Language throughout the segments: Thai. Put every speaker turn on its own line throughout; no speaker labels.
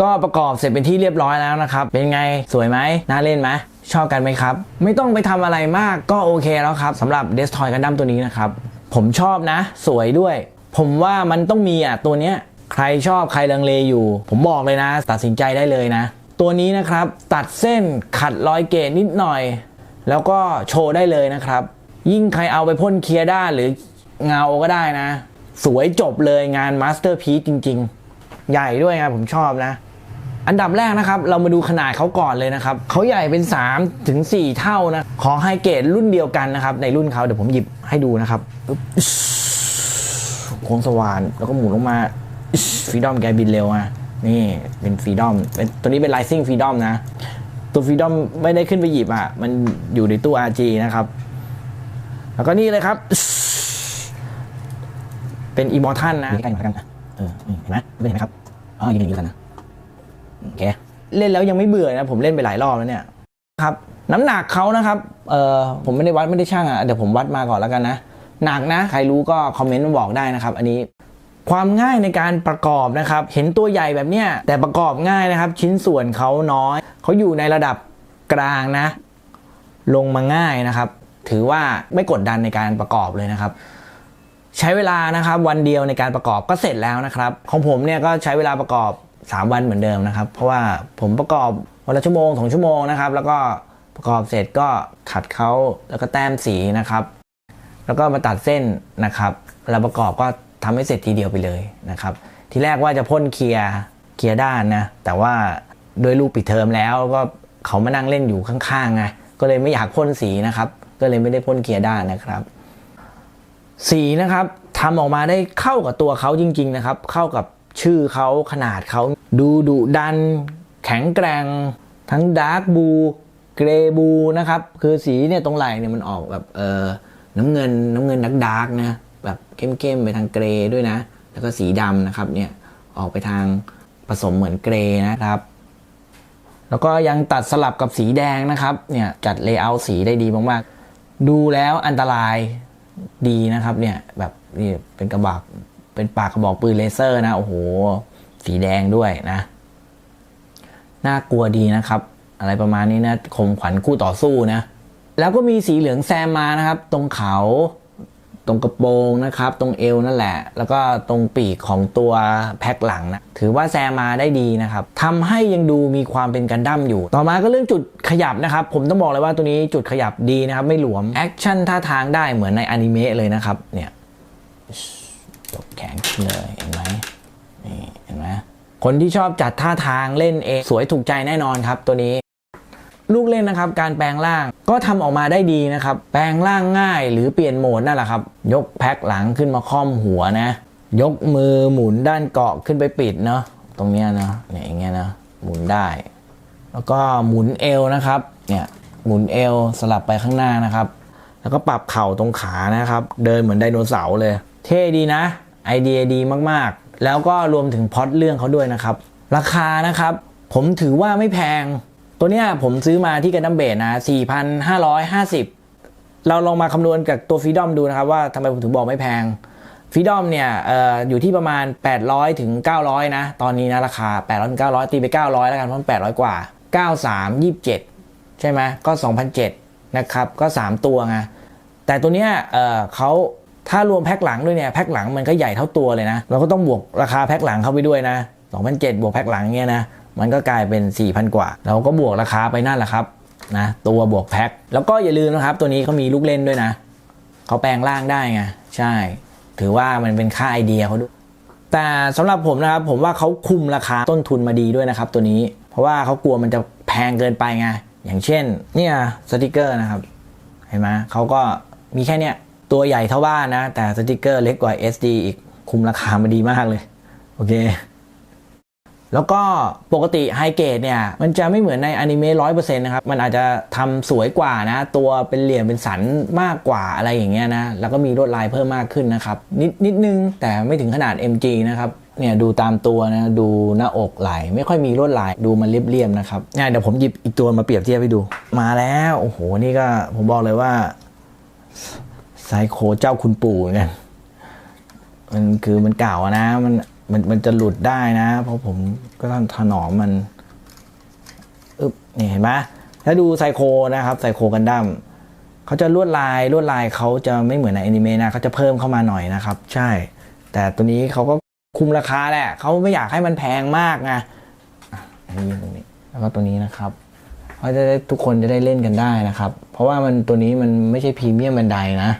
ก็ประกอบเสร็จเป็นที่เรียบร้อยแล้วนะครับ เป็นไงสวยไหมน่าเล่นไหมชอบกันไหมครับ ไม่ต้องไปทำอะไรมากก็โอเคแล้วครับสำหรับ Destroy Gundam ตัวนี้นะครับ ผมชอบนะ สวยด้วย ผมว่ามันต้องมีอะตัวเนี้ยใครชอบใครลังเลอยู่ ผมบอกเลยนะ ตัดสินใจได้เลยนะ ตัวนี้นะครับตัดเส้นขัดรอยเกตนิดหน่อย แล้วก็โชว์ได้เลยนะครับ ยิ่งใครเอาไปพ่นเคลียร์ด้านหรือเงาก็ได้นะ สวยจบเลยงานมาสเตอร์พีซจริง ๆ ใหญ่ด้วยไงผมชอบนะ อันดับแรกนะครับเรามาดูขนาดเขาก่อนเลยนะครับเขาใหญ่เป็น3ถึง4เท่านะของไฮเกรดรุ่นเดียวกันนะครับในรุ่นเขาเดี๋ยวผมหยิบให้ดูนะครับโค้งสว่านแล้วก็หมุนลงมาฟรีดอมแกบินเร็วอะนี่เป็นฟรีดอมเป็นตัวนี้เป็นไลซิ่งฟรีดอมนะ ตัวฟรีดอมไม่ได้ขึ้นไปหยิบอะ มันอยู่ในตู้ RG นะครับ แล้วก็นี่เลยครับ เป็นอีมอร์ทันนะใกล้ๆหน่อยกันนะเออนี่เห็นไหมเห็นไหมครับอ๋อยิงอย่างนี้กันนะ โอเคเล่นแล้วยังไม่เบื่อนะผมเล่นไปหลายรอบแล้วเนี่ยครับน้ำหนักเขานะครับเออผมไม่ได้วัดไม่ได้ช่างอะเดี๋ยวผมวัดมาก่อนแล้วกันนะหนักนะใครรู้ก็คอมเมนต์มาบอกได้นะครับ อันนี้ความง่ายในการประกอบนะครับ เห็นตัวใหญ่แบบเนี้ยแต่ประกอบง่ายนะครับ ชิ้นส่วนเขาน้อยเขาอยู่ในระดับกลางนะ ลงมาง่ายนะครับ ถือว่าไม่กดดันในการประกอบเลยนะครับ ใช้เวลานะครับวันเดียวในการประกอบก็เสร็จแล้วนะครับ ของผมเนี่ยก็ใช้เวลาประกอบ 3 วันเหมือนเดิมนะครับ เพราะว่าผมประกอบวันละชั่วโมงสองชั่วโมงนะครับ แล้วก็ประกอบเสร็จก็ขัดเขาแล้วก็แต้มสีนะครับ แล้วก็มาตัดเส้นนะครับแล้วประกอบก็ทำให้เสร็จทีเดียวไปเลยนะครับ ทีแรกว่าจะพ่นเคลียร์เคลียร์ด้านนะ แต่ว่าด้วยลูกปิดเทอมแล้วก็เขามานั่งเล่นอยู่ข้างๆไงก็เลยไม่อยากพ่นสีนะครับ ก็เลยไม่ได้พ่นเคลียร์ด้านนะครับ สีนะครับทำออกมาได้เข้ากับตัวเขาจริง ๆ นะครับ เข้ากับ ชื่อเขาขนาดเขาดูดุดัน แข็งแกร่ง ทั้งดาร์กบูเกรบูนะครับ คือสีเนี่ยตรงไหล่เนี่ยมันออกแบบเออน้ำเงินน้ำเงินดักดาร์กนะแบบเข้มๆไปทางเกรด้วยนะ แล้วก็สีดำนะครับเนี่ยออกไปทางผสมเหมือนเกรนะครับ แล้วก็ยังตัดสลับกับสีแดงนะครับเนี่ยจัดเลเยอร์สีได้ดีมากๆ ดูแล้วอันตรายดีนะครับเนี่ยแบบนี่เป็นกระบอก เป็นปากกระบอกปืนเลเซอร์นะ โอ้โห สีแดงด้วยนะ น่ากลัวดีนะครับ อะไรประมาณนี้นะข่มขวัญคู่ต่อสู้นะ แล้วก็มีสีเหลืองแซมมานะครับ ตรงเขา ตรงกระโปรงนะครับ ตรงเอวนั่นแหละ แล้วก็ตรงปีกของตัวแพ็คหลังนะ ถือว่าแซมมาได้ดีนะครับทำให้ยังดูมีความเป็นกันดั้มอยู่ ต่อมาก็เรื่องจุดขยับนะครับ ผมต้องบอกเลยว่าตัวนี้จุดขยับดีนะครับ ไม่หลวม แอคชั่นท่าทางได้เหมือนในอนิเมะเลยนะครับ เนี่ย เลยเห็นไหมนี่เห็นไหมคนที่ชอบจัดท่าทางเล่นเองสวยถูกใจแน่นอนครับตัวนี้ ลูกเล่นนะครับ การแปลงร่างก็ทำออกมาได้ดีนะครับ แปลงร่างง่ายหรือเปลี่ยนโหมดนั่นแหละครับ ยกแพ็คหลังขึ้นมาค่อมหัวนะ ยกมือหมุนด้านเกาะขึ้นไปปิดเนาะตรงเนี้ยเนาะเนี่ยอย่างเงี้ยนะหมุนได้ แล้วก็หมุนเอวนะครับเนี่ยหมุนเอวสลับไปข้างหน้านะครับ แล้วก็ปรับเข่าตรงขานะครับ เดินเหมือนไดโนเสาร์เลย เท่ดีนะ ไอเดียดีมากๆ แล้วก็รวมถึงพอตเรื่องเขาด้วยนะครับ ราคานะครับ ผมถือว่าไม่แพง ตัวเนี้ยผมซื้อมาที่กันดัมเบสนะ 4,550 เราลองมาคำนวณกับตัวฟรีดอมดูนะครับ ว่าทำไมผมถึงบอกไม่แพงฟรีดอมเนี่ยอออยู่ที่ประมาณ 800ถึง900 นะ ตอนนี้นะราคา 800ถึง900 ตีไป 900 แล้วกันเพราะ800 กว่า 93 27 ใช่ไหมก็ 2,007นะครับ ก็ 3 ตัวไงแต่ตัวเนี้ยเเขา ถ้ารวมแพ็คหลังด้วยเนี่ยแพ็คหลังมันก็ใหญ่เท่าตัวเลยนะ เราก็ต้องบวกราคาแพ็คหลังเข้าไปด้วยนะ2,007บวกแพ็คหลังเงี้ยนะมันก็กลายเป็น 4,000 กว่า เราก็บวกราคาไปนั่นแหละครับนะตัวบวกแพ็คแล้วก็อย่าลืมนะครับ ตัวนี้เขามีลูกเล่นด้วยนะเขาแปลงร่างได้ไงใช่ ถือว่ามันเป็นค่าไอเดียเขาด้วยแต่สำหรับผมนะครับผมว่าเขาคุมราคาต้นทุนมาดีด้วยนะครับตัวนี้ เพราะว่าเขากลัวมันจะแพงเกินไปไงอย่างเช่น เนี่ยสติกเกอร์นะครับ เห็นไหมเขาก็มีแค่เนี้ย ตัวใหญ่เท่าบ้านนะ แต่สติกเกอร์เล็กกว่า SD อีกคุมราคามาดีมากเลย โอเค แล้วก็ปกติไฮเกรดเนี่ย มันจะไม่เหมือนในอนิเมะร้อยเปอร์เซ็นต์นะครับ มันอาจจะทำสวยกว่านะ ตัวเป็นเหลี่ยมเป็นสันมากกว่าอะไรอย่างเงี้ยนะ แล้วก็มีลวดลายเพิ่มมากขึ้นนะครับ นิดนิดนึงแต่ไม่ถึงขนาด MG นะครับเนี่ยดูตามตัวนะ ดูหน้าอกไหลไม่ค่อยมีลวดลายดูมันเรียบๆนะครับเนี่ยเดี๋ยวผมหยิบอีกตัวมาเปรียบเทียบให้ดูมาแล้ว โอ้โหนี่ก็ผมบอกเลยว่า ไซโคเจ้าคุณปู่เนกันมันคือมันเก่านะ มันมันมันจะหลุดได้นะ เพราะผมก็ต้องถนอมมันอึ๊บนี่เห็นไหมถ้าดูไซโคนะครับไซโคกันดั้มเขาจะลวดลายลวดลายเขาจะไม่เหมือนในอนิเมะนะเขาจะเพิ่มเข้ามาหน่อยนะครับ ใช่ แต่ตัวนี้เขาก็คุมราคาแหละเขาไม่อยากให้มันแพงมากไงอันนี้ตรงนี้ แล้วก็ตัวนี้นะครับเพราะจะได้ทุกคนจะได้เล่นกันได้นะครับ เพราะว่ามันตัวนี้มันไม่ใช่พรีเมียมบันไดนะ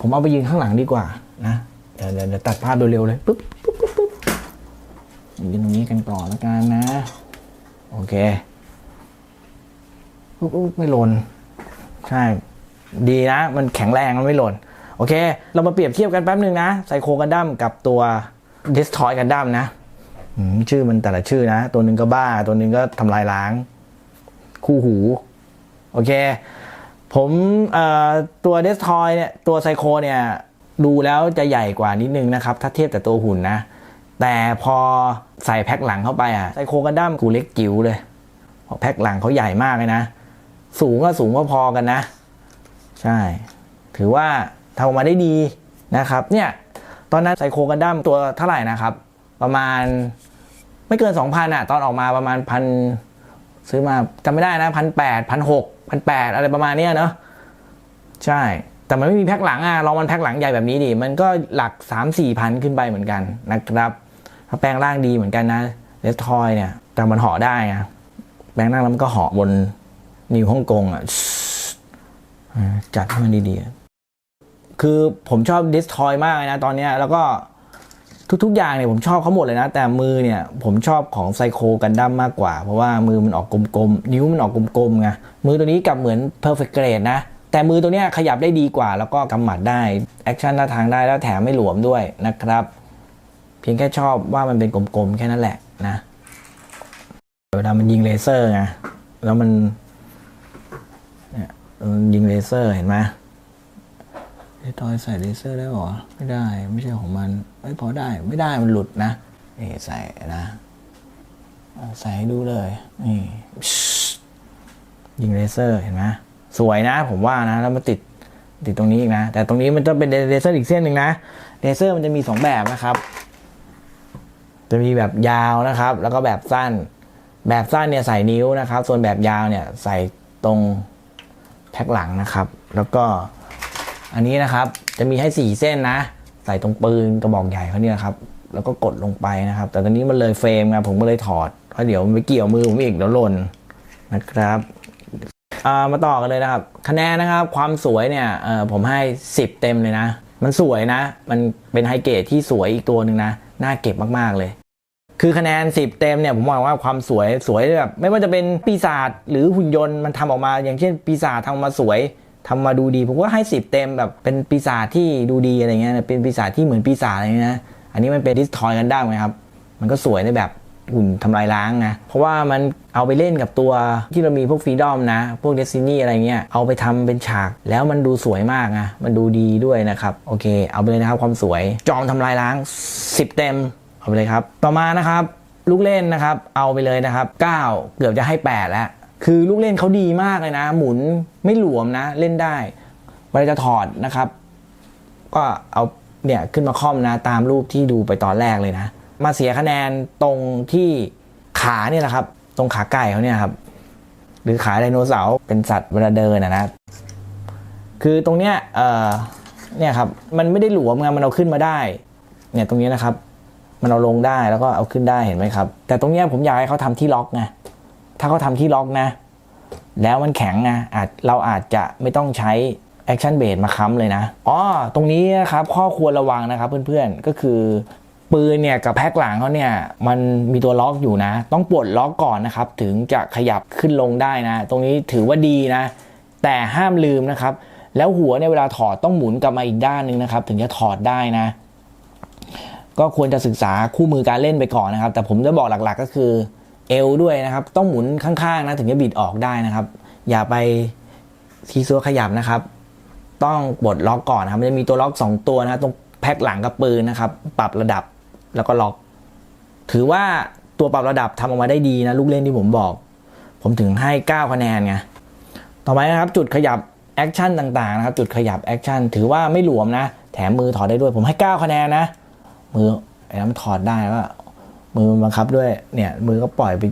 ผมเอาไปยืนข้างหลังดีกว่านะเดี๋ยวเดี๋ยวตัดภาพโดยเร็วเลยปุ๊บปุ๊บปุ๊บปุ๊บยืนตรงนี้กันก่อนแล้วกันนะ โอเคปุ๊บปุ๊บไม่หล่นใช่ ดีนะ มันแข็งแรงมันไม่หล่นโอเค เรามาเปรียบเทียบกันแป๊บหนึ่งนะไซโคกันดั้มกับตัวดิสทอยกันดั้มนะชื่อมันแต่ละชื่อนะ ตัวหนึ่งก็บ้า ตัวหนึ่งก็ทำลายล้าง คู่หู โอเค ผมตัวเดสทอยเนี่ยตัวไซโคเนี่ยดูแล้วจะใหญ่กว่านิดนึงนะครับ ถ้าเทียบแต่ตัวหุ่นนะ แต่พอใส่แพ็คหลังเข้าไปอะไซโคกันดั้มกูเล็กจิ๋วเลยเพราะแพ็คหลังเขาใหญ่มากเลยนะ สูงก็สูงพอๆกันนะ ใช่ ถือว่าทำออกมาได้ดีนะครับเนี่ยตอนนั้นไซโคกันดั้มตัวเท่าไหร่นะครับ ประมาณไม่เกิน 2,000อะตอนออกมาประมาณพันซื้อมาจำไม่ได้นะพันแปดพันหก พันแปดอะไรประมาณเนี้ยเนาะใช่ แต่มันไม่มีแพ็คหลังอะลองมันแพ็คหลังใหญ่แบบนี้ดิมันก็หลักสามสี่พันขึ้นไปเหมือนกันนะครับถ้าแปลงร่างดีเหมือนกันนะเลสทอยเนี่ยแต่มันห่อได้อะแปลงร่างแล้วมันก็ห่อบนนิวฮ่องกงอะจัดให้มันดีๆ คือผมชอบดิสทอยมากนะตอนเนี้ยแล้วก็ ทุกๆ อย่างเนี่ยผมชอบเขาหมดเลยนะ แต่มือเนี่ยผมชอบของไซโคกันดั้มมากกว่า เพราะว่ามือมันออกกลมๆ นิ้วมันออกกลมๆไงมือตัวนี้กับเหมือน perfect grade นะ แต่มือตัวเนี้ยขยับได้ดีกว่า แล้วก็กำหมัดได้ แอคชั่นท่าทางได้แล้วแถมไม่หลวมด้วยนะครับ เพียงแค่ชอบว่ามันเป็นกลมๆ แค่นั้นแหละนะเวลามันยิงเลเซอร์ไงแล้วมันเนี่ยมันยิงเลเซอร์เห็นไหม ไอ้ทอยใส่เลเซอร์ได้หรอ ไม่ได้ ไม่ใช่ของมันไม่พอได้ ไม่ได้ มันหลุดนะ นี่ใส่นะ ใส่ให้ดูเลย นี่ ยิงเลเซอร์เห็นไหมสวยนะ ผมว่านะ แล้วมาติด ติดตรงนี้อีกนะ แต่ตรงนี้มันจะเป็นเลเซอร์อีกเส้นหนึ่งนะ เลเซอร์มันจะมีสองแบบนะครับ จะมีแบบยาวนะครับ แล้วก็แบบสั้น แบบสั้นเนี่ยใส่นิ้วนะครับ ส่วนแบบยาวเนี่ยใส่ตรงแพ็คหลังนะครับ แล้วก็ อันนี้นะครับจะมีให้ 4 เส้นนะ ใส่ตรงปืนกระบอกใหญ่เขาเนี่ยครับ แล้วก็กดลงไปนะครับ แต่ตอนนี้มันเลยเฟรมไงผมก็เลยถอดเพราะเดี๋ยวมันไปเกี่ยวมือผมอีกเดี๋ยวหล่นนะครับามาต่อกันเลยนะครับ คะแนนนะครับ ความสวยเนี่ยผมให้ 10 เต็มเลยนะ มันสวยนะ มันเป็นไฮเกรดที่สวยอีกตัวหนึ่งนะน่าเก็บมากๆเลยคือคะแนน 10 เต็มเนี่ยผมมองว่าความสวยสวยแบบไม่ว่าจะเป็นปีศาจหรือหุ่นยนต์มันทำออกมา อย่างเช่นปีศาจทำออกมาสวย ทำมาดูดีผมก็ให้10เต็มแบบเป็นปีศาจที่ดูดีอะไรเงี้ยเป็นปีศาจที่เหมือนปีศาจอะไรเงี้ยนะอันนี้มันเป็นดิสทอยกันได้ไหมครับ มันก็สวยในแบบหุ่นทำลายล้างนะ เพราะว่ามันเอาไปเล่นกับตัวที่เรามีพวกฟรีดอมนะ พวกเดซินี่อะไรเงี้ย เอาไปทำเป็นฉาก แล้วมันดูสวยมากนะ มันดูดีด้วยนะครับ โอเค เอาไปเลยนะครับความสวย จอมทำลายล้าง 10 เต็ม เอาไปเลยครับ ต่อมานะครับ ลูกเล่นนะครับ เอาไปเลยนะครับ 9 เกือบจะให้ 8 แล้ว คือลูกเล่นเขาดีมากเลยนะ หมุนไม่หลวมนะ เล่นได้เวลาจะถอดนะครับ ก็เอาเนี่ยขึ้นมาค่อมนะ ตามรูปที่ดูไปตอนแรกเลยนะ มาเสียคะแนนตรงที่ขาเนี่ยนะครับ ตรงขาไก่เขาเนี่ยครับ หรือขาไดโนเสาร์เป็นสัตว์เวลาเดินนะนะ คือตรงเนี้ยเออเนี่ยครับ มันไม่ได้หลวมไงมันเอาขึ้นมาได้ เนี่ยตรงนี้นะครับ มันเอาลงได้แล้วก็เอาขึ้นได้เห็นไหมครับ แต่ตรงเนี้ยผมอยากให้เขาทำที่ล็อกไง ถ้าเขาทำที่ล็อกนะ แล้วมันแข็งนะอาจเราอาจจะไม่ต้องใช้แอคชั่นเบสมาค้ำเลยนะอ๋อตรงนี้นะครับข้อควรระวังนะครับเพื่อนๆก็คือปืนเนี่ยกับแพ็คหลังเขาเนี่ยมันมีตัวล็อกอยู่นะ ต้องปลดล็อกก่อนนะครับ ถึงจะขยับขึ้นลงได้นะ ตรงนี้ถือว่าดีนะ แต่ห้ามลืมนะครับ แล้วหัวเนี่ยเวลาถอดต้องหมุนกลับมาอีกด้านหนึ่งนะครับ ถึงจะถอดได้นะ ก็ควรจะศึกษาคู่มือการเล่นไปก่อนนะครับ แต่ผมจะบอกหลักๆ ก็คือ เอวด้วยนะครับ ต้องหมุนข้างๆนะถึงจะบิดออกได้นะครับ อย่าไปทีซัวขยับนะครับ ต้องปลดล็อกก่อนนะครับมันจะมีตัวล็อก 2 ตัวนะตรงแพ็คหลังกับปืนนะครับ ปรับระดับแล้วก็ล็อก ถือว่าตัวปรับระดับทำออกมาได้ดีนะลูกเล่นที่ผมบอก ผมถึงให้ 9 คะแนนไงต่อไปนะครับ จุดขยับแอคชั่นต่างๆนะครับ จุดขยับแอคชั่นถือว่าไม่หลวมนะ แถมมือถอดได้ด้วย ผมให้ 9 คะแนนนะ มือไอ้นั้นมันถอดได้ว่า มือมันบังคับด้วยเนี่ยมือก็ปล่อยไป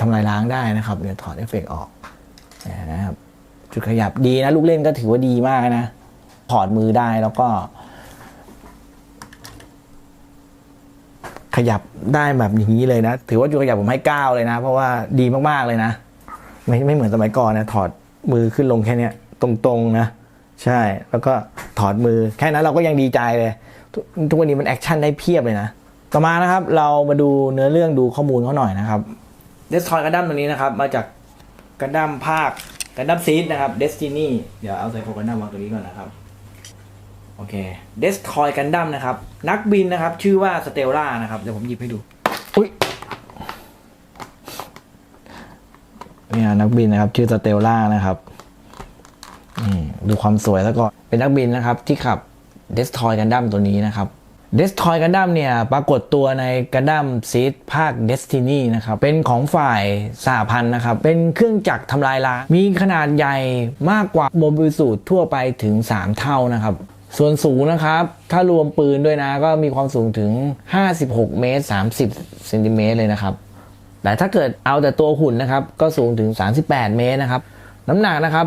ทำลายล้างได้นะครับเดี๋ยวถอดเอฟเฟกต์ออกนะครับจุดขยับดีนะ ลูกเล่นก็ถือว่าดีมากนะถอดมือได้แล้วก็ ขยับได้แบบอย่างนี้เลยนะ ถือว่าจุดขยับผมให้เก้าเลยนะ เพราะว่าดีมากๆเลยนะ ไม่ไม่เหมือนสมัยก่อนนะถอดมือขึ้นลงแค่เนี้ยตรงๆนะ ใช่ แล้วก็ถอดมือแค่นั้นเราก็ยังดีใจเลย ทุกทุกวันนี้มันแอคชั่นได้เพียบเลยนะ ต่อมานะครับ เรามาดูเนื้อเรื่องดูข้อมูลเขาหน่อยนะครับเดสทอยกันดั้มตัวนี้นะครับ มาจากกันดั้มภาคกันดั้มซีดนะครับเดสตินีเดี๋ยวเอาใส่โคกันดั้มวางตัวนี้ก่อนนะครับโอเคเดสทอยกันดั้มนะครับ นักบินนะครับ ชื่อว่าสเตลล่านะครับเดี๋ยวผมหยิบให้ดูอุ้ยเนี่ยนักบินนะครับ ชื่อสเตลล่านะครับนี่ดูความสวยแล้วก็เป็นนักบินนะครับ ที่ขับเดสทอยกันดั้มตัวนี้นะครับ เดสทอยกันดั้มเนี่ยปรากฏตัวในกันดั้มซีดภาค Destiny นะครับ เป็นของฝ่ายสหพันธ์นะครับ เป็นเครื่องจักรทำลายล้างมีขนาดใหญ่มากกว่าโมบิลสูตรทั่วไปถึง 3 เท่านะครับส่วนสูงนะครับ ถ้ารวมปืนด้วยนะ ก็มีความสูงถึง 56 เมตร 30 เซนติเมตรเลยนะครับ แต่ถ้าเกิดเอาแต่ตัวหุ่นนะครับ ก็สูงถึง 38 เมตรนะครับ น้ำหนักนะครับ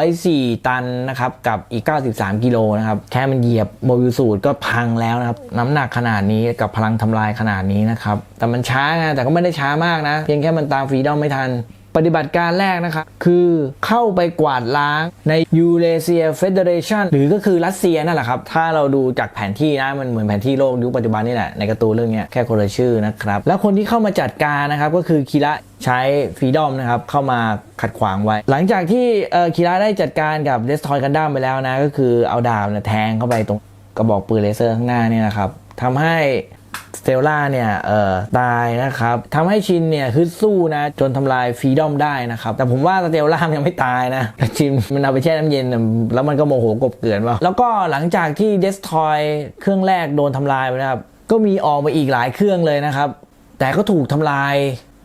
404 ตันนะครับกับอีก 93 กิโลนะครับ แค่มันเหยียบโมบิลสูตรก็พังแล้วนะครับ น้ำหนักขนาดนี้กับพลังทำลายขนาดนี้นะครับ แต่มันช้าไงแต่ก็ไม่ได้ช้ามากนะ เพียงแค่มันตามฟรีดอมไม่ทัน ปฏิบัติการแรกนะครับ คือเข้าไปกวาดล้างในยูเรเซียเฟเดเรชันหรือก็คือรัสเซียนั่นแหละครับ ถ้าเราดูจากแผนที่นะ มันเหมือนแผนที่โลกยุคปัจจุบันนี่แหละ ในกร์ตูนเรื่องนี้แค่คนละชื่อนะครับ แล้วคนที่เข้ามาจัดการนะครับก็คือคีระใช้ฟรีดอมนะครับ เข้ามาขัดขวางไว้ หลังจากที่คีระได้จัดการกับเดสทอยกันดั้มไปแล้วนะ ก็คือเอาดาบเนี่ยแทงเข้าไปตรงกระบอกปืนเลเซอร์ข้างหน้านี่นะครับทำให้ สเตลล่าเนี่ยเอ่อตายนะครับทำให้ชินเนี่ยฮึดสู้นะจนทำลายฟรีดอมได้นะครับ แต่ผมว่าสเตลล่ายังไม่ตายนะชินมันเอาไปแช่น้ำเย็น แล้วมันก็โมโหกบเกลื่อนว่าแล้วก็หลังจากที่เดสทอยเครื่องแรกโดนทำลายไปนะครับ ก็มีออกมาอีกหลายเครื่องเลยนะครับ แต่ก็ถูกทำลาย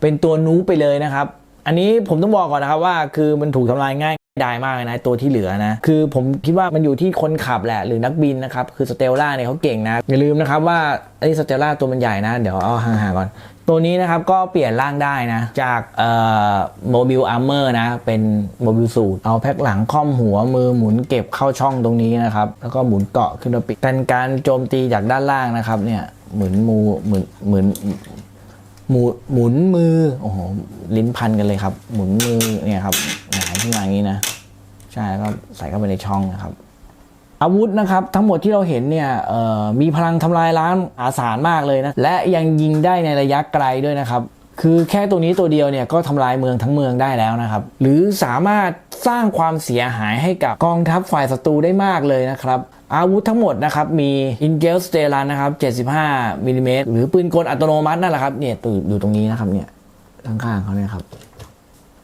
เป็นตัวนูไปเลยนะครับ อันนี้ผมต้องบอกก่อนนะครับว่าคือมันถูกทำลายง่าย ได้มากเลยนะตัวที่เหลือนะ คือผมคิดว่ามันอยู่ที่คนขับแหละ หรือนักบินนะครับ คือสเตลล่าเนี่ยเขาเก่งนะ อย่าลืมนะครับว่าไอ้สเตลล่าตัวมันใหญ่นะ เดี๋ยวเอาห่างๆก่อน ตัวนี้นะครับก็เปลี่ยนร่างได้นะ จากเอ่อโมบิลอาร์เมอร์นะ เป็นโมบิลสูทเอาแพ็คหลังค่อมหัวมือหมุนเก็บเข้าช่องตรงนี้นะครับ แล้วก็หมุนเกาะขึ้นมาปิดเป็นการโจมตีจากด้านล่างนะครับเนี่ยหมุนมูหมุนหมุนหมุนหมุนมือโอ้โหลิ้นพันกันเลยครับ หมุนมือเนี่ยครับ ขึ้นมาอย่างนี้นะ ใช่แล้วก็ใส่เข้าไปในช่องนะครับ อาวุธนะครับ ทั้งหมดที่เราเห็นเนี่ยมีพลังทำลายล้างอาสารมากเลยนะ และยังยิงได้ในระยะไกลด้วยนะครับคือแค่ตัวนี้ตัวเดียวเนี่ยก็ทำลายเมืองทั้งเมืองได้แล้วนะครับ หรือสามารถสร้างความเสียหายให้กับกองทัพฝ่ายศัตรูได้มากเลยนะครับ อาวุธทั้งหมดนะครับมี i n g e l s t e l a n นะครับ 75มิลลิเมตรหรือปืนกลอัตโนมัตินั่นแหละครับเนี่ยตัวอยู่ตรงนี้นะครับเนี่ยข้างๆเขาเนี่ยครับ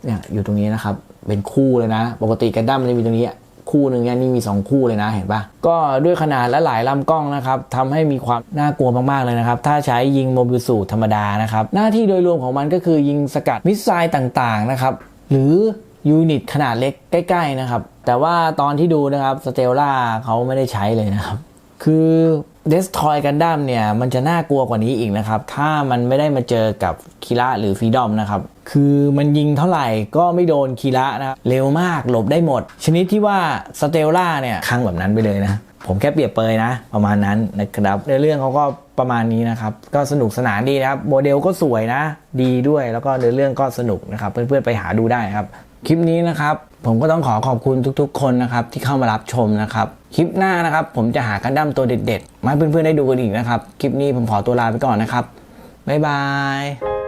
เนี่ยอยู่ตรงนี้นะครับ เป็นคู่เลยนะ ปกติกันดั้มมันจะมีตรงนี้คู่หนึ่งเนี่ยนี่มี 2 คู่เลยนะเห็นปะก็ด้วยขนาดและหลายลำกล้องนะครับทำให้มีความน่ากลัวมากๆเลยนะครับ ถ้าใช้ยิงโมบิลสูตรธรรมดานะครับ หน้าที่โดยรวมของมันก็คือยิงสกัดมิสไซล์ต่างๆนะครับหรือยูนิตขนาดเล็กใกล้ ๆ นะครับ แต่ว่าตอนที่ดูนะครับสเตลล่าเขาไม่ได้ใช้เลยนะครับ คือ เดสทอยกันดั้มเนี่ยมันจะน่ากลัวกว่านี้อีกนะครับ ถ้ามันไม่ได้มาเจอกับคีระหรือฟีดอมนะครับ คือมันยิงเท่าไหร่ก็ไม่โดนคีระนะเร็วมากหลบได้หมด ชนิดที่ว่าสเตลล่าเนี่ยค้างแบบนั้นไปเลยนะ ผมแค่เปรียบเปยนะ ประมาณนั้นนะครับในเรื่องเขาก็ประมาณนี้นะครับ ก็สนุกสนานดีนะครับ โมเดลก็สวยนะ ดีด้วยแล้วก็ในเรื่องก็สนุกนะครับ เพื่อนๆไปหาดูได้ครับ คลิปนี้นะครับ ผมก็ต้องขอขอบคุณทุกๆ คนนะครับที่เข้ามารับชมนะครับ คลิปหน้านะครับ ผมจะหากันดั้มตัวเด็ดๆ มาให้เพื่อนๆได้ดูกันอีกนะครับ คลิปนี้ผมขอตัวลาไปก่อนนะครับ บ๊ายบาย